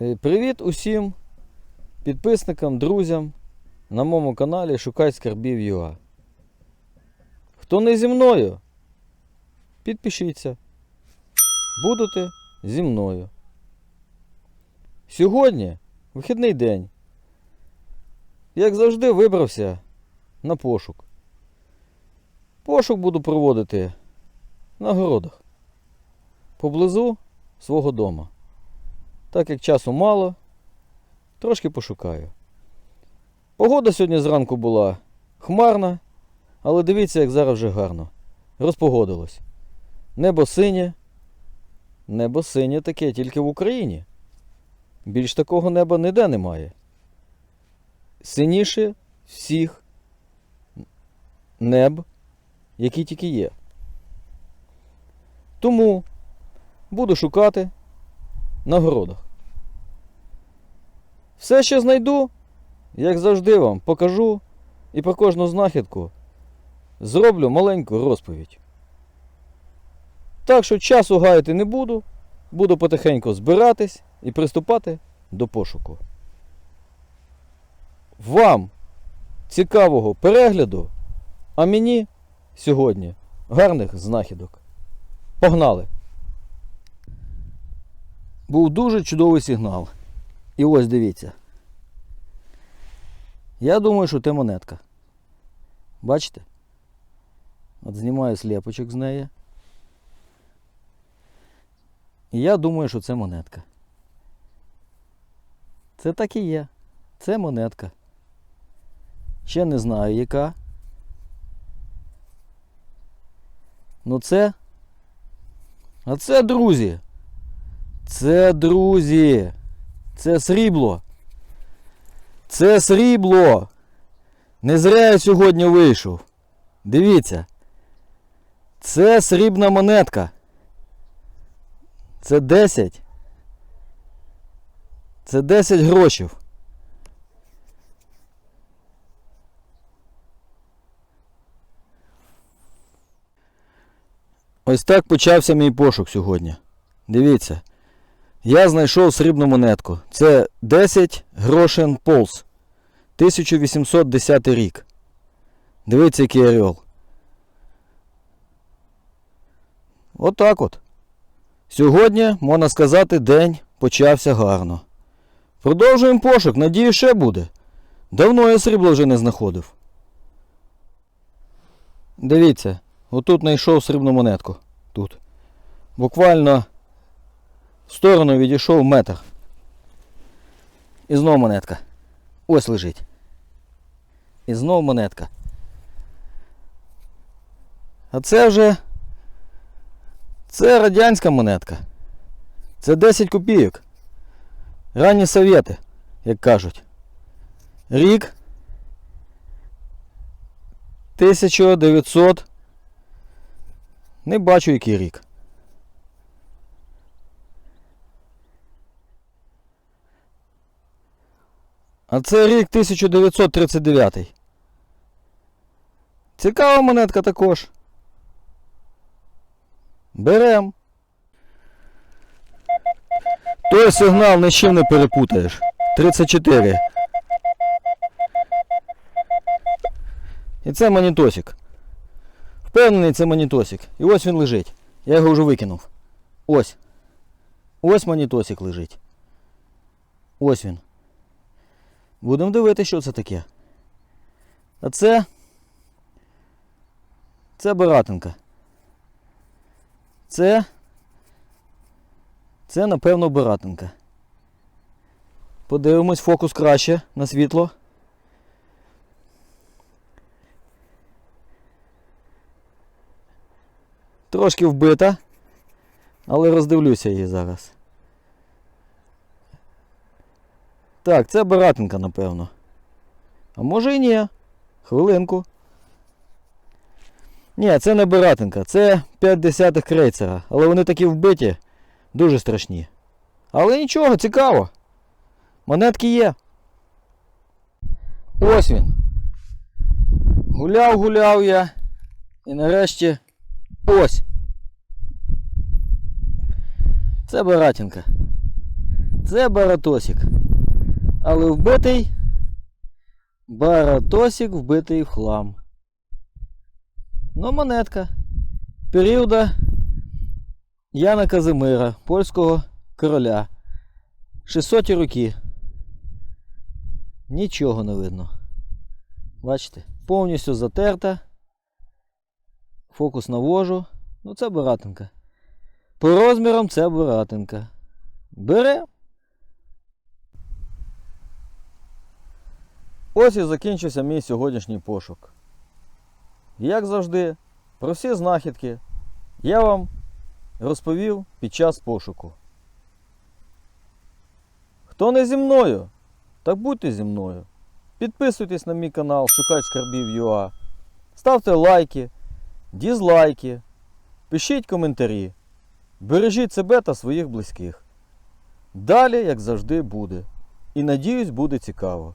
Е, Привіт усім підписникам, друзям на моєму каналі Шукай скарбів ЮА. Хто не зі мною, підпишіться. Будете зі мною. Сьогодні вихідний день. Як завжди, вибрався на пошук. Пошук буду проводити на городах поблизу свого дома. Так як часу мало, трошки пошукаю. Погода сьогодні зранку була хмарна, але дивіться, як зараз вже гарно. Розпогодилось. Небо синє. Небо синє таке тільки в Україні. Більш такого неба ніде немає. Синіше всіх неб, які тільки є. Тому буду шукати на городах. Все, що знайду, як завжди вам покажу і про кожну знахідку зроблю маленьку розповідь. Так що часу гаяти не буду, буду потихеньку збиратись і приступати до пошуку. Вам цікавого перегляду, а мені сьогодні гарних знахідок. Погнали! Був дуже чудовий сигнал. І ось дивіться. Я думаю, що це монетка. Бачите? От знімаю сліпочок з неї. І я думаю, що це монетка. Це так і є. Це монетка. Ще не знаю яка. Ну це. А це, друзі. Це, друзі. Це срібло. Це срібло. Не зря я сьогодні вийшов. Дивіться. Це срібна монетка. Це 10. Це 10 грошів. Ось так почався мій пошук сьогодні. Дивіться. Я знайшов срібну монетку. Це 10 грошен полз. 1810 рік. Дивіться, який орел. Отак от. Сьогодні, можна сказати, день почався гарно. Продовжуємо пошук, надію, ще буде. Давно я срібло вже не знаходив. Дивіться, отут знайшов срібну монетку. Тут. Буквально в сторону відійшов метр. І знову монетка. Ось лежить. І знову монетка. А це вже. Це радянська монетка. Це 10 копійок. Ранні совєти, як кажуть. Рік 1900. Не бачу який рік. А це рік 1939. Цікава монетка також. Берем. Той сигнал ні з чим не перепутаєш. 34. І це монітосик. Впевнений, це монітосик. І ось він лежить. Я його вже викинув. Ось. Ось монітосик лежить. Ось він. Будемо дивитися, що це таке. А це. Це баратинка. Це. Це, напевно, баратинка. Подивимось фокус краще на світло. Трошки вбита, але роздивлюся її зараз. Так, це баратинка, напевно. А може і ні. Хвилинку. Ні, це не баратинка, це 5 десятих крейцера. Але вони такі вбиті, дуже страшні. Але нічого, цікаво. Монетки є. Ось він. Гуляв, гуляв я. І нарешті ось. Це баратинка. Це баратосик. Але вбитий. Баратосик вбитий в хлам. Ну, монетка. Періода Яна Казимира, польського короля. 600 роки. Нічого не видно. Бачите? Повністю затерта. Фокус навожу. Ну це баратинка. По розмірам це баратинка. Бере. Ось і закінчився мій сьогоднішній пошук. Як завжди, про всі знахідки я вам розповів під час пошуку. Хто не зі мною, так будьте зі мною. Підписуйтесь на мій канал Шукать скарбів ЮА. Ставте лайки, дізлайки, пишіть коментарі. Бережіть себе та своїх близьких. Далі, як завжди, буде. І надіюсь, буде цікаво.